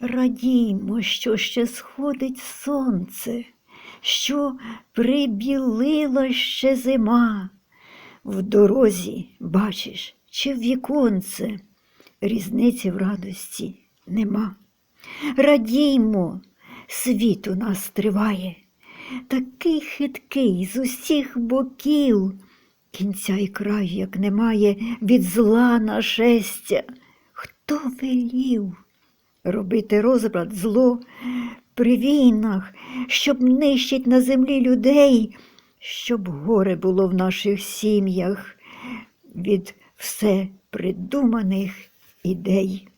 Радіймо, що ще сходить сонце, що прибілила ще зима. В дорозі, бачиш, чи в віконце, різниці в радості нема. Радіймо, світ у нас триває, такий хиткий з усіх боків. Кінця й краю, як немає, від зла нашестя. Хто велів робити розбрат зло при війнах, щоб нищить на землі людей, щоб горе було в наших сім'ях від все придуманих ідей.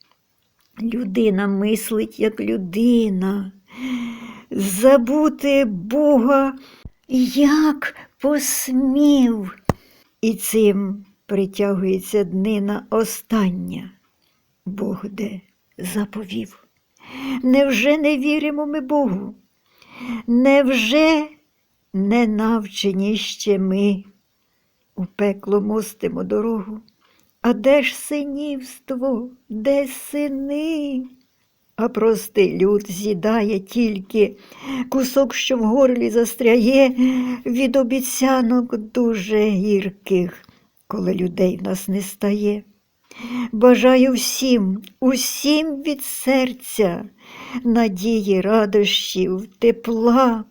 Людина мислить, як людина, забути Бога, як посмів. І цим притягується днина остання. Бог де заповів. Невже не віримо ми Богу? Невже не навчені ще ми у пекло мостимо дорогу? А де ж синівство, де сини? А простий люд з'їдає тільки кусок, що в горлі застряє від обіцянок дуже гірких, коли людей в нас не стає. Бажаю всім, усім від серця, надії, радощів, тепла,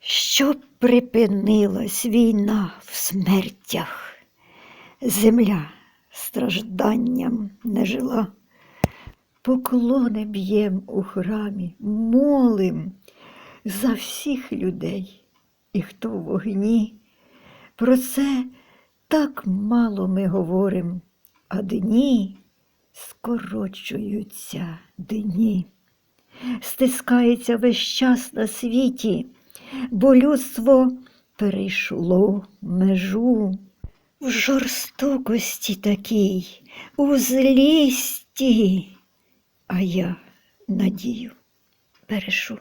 щоб припинилась війна в смертях. Земля стражданням не жила. Поклони б'єм у храмі, молим за всіх людей, і хто в вогні. Про це так мало ми говорим, а дні скорочуються дні. Стискається весь час на світі, бо людство перейшло межу. В жорстокості такій, у злісті, а я надію бережу.